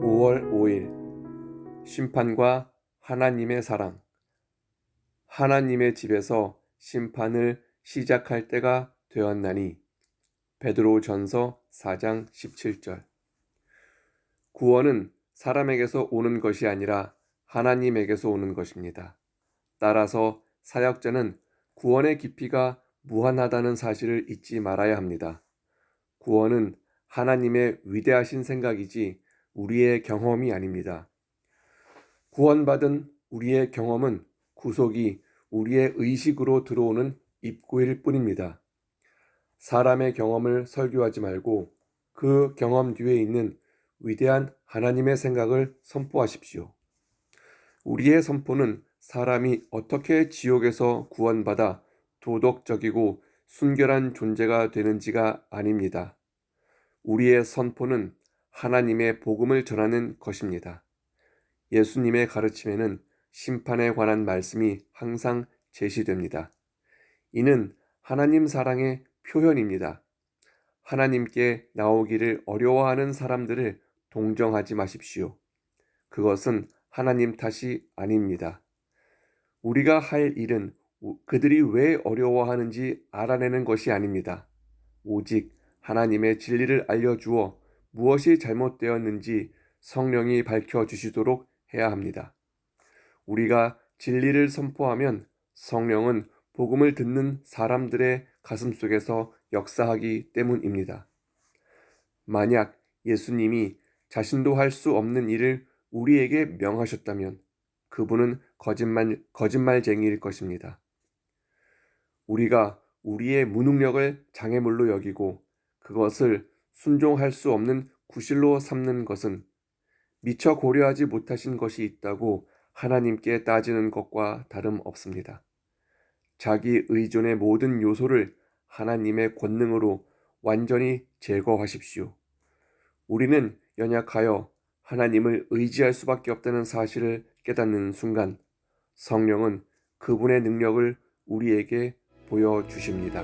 5월 5일 심판과 하나님의 사랑 하나님의 집에서 심판을 시작할 때가 되었나니 베드로 전서 4장 17절 구원은 사람에게서 오는 것이 아니라 하나님에게서 오는 것입니다. 따라서 사역자는 구원의 깊이가 무한하다는 사실을 잊지 말아야 합니다. 구원은 하나님의 위대하신 생각이지 우리의 경험이 아닙니다. 구원받은 우리의 경험은 구속이 우리의 의식으로 들어오는 입구일 뿐입니다. 사람의 경험을 설교하지 말고 그 경험 뒤에 있는 위대한 하나님의 생각을 선포하십시오. 우리의 선포는 사람이 어떻게 지옥에서 구원받아 도덕적이고 순결한 존재가 되는지가 아닙니다. 우리의 선포는 하나님의 복음을 전하는 것입니다. 예수님의 가르침에는 심판에 관한 말씀이 항상 제시됩니다. 이는 하나님 사랑의 표현입니다. 하나님께 나오기를 어려워하는 사람들을 동정하지 마십시오. 그것은 하나님 탓이 아닙니다. 우리가 할 일은 그들이 왜 어려워하는지 알아내는 것이 아닙니다. 오직 하나님의 진리를 알려주어 무엇이 잘못되었는지 성령이 밝혀 주시도록 해야 합니다. 우리가 진리를 선포하면 성령은 복음을 듣는 사람들의 가슴 속에서 역사하기 때문입니다. 만약 예수님이 자신도 할 수 없는 일을 우리에게 명하셨다면 그분은 거짓말, 거짓말쟁이일 것입니다. 우리가 우리의 무능력을 장애물로 여기고 그것을 순종할 수 없는 구실로 삼는 것은 미처 고려하지 못하신 것이 있다고 하나님께 따지는 것과 다름 없습니다. 자기 의존의 모든 요소를 하나님의 권능으로 완전히 제거하십시오. 우리는 연약하여 하나님을 의지할 수밖에 없다는 사실을 깨닫는 순간 성령은 그분의 능력을 우리에게 보여주십니다.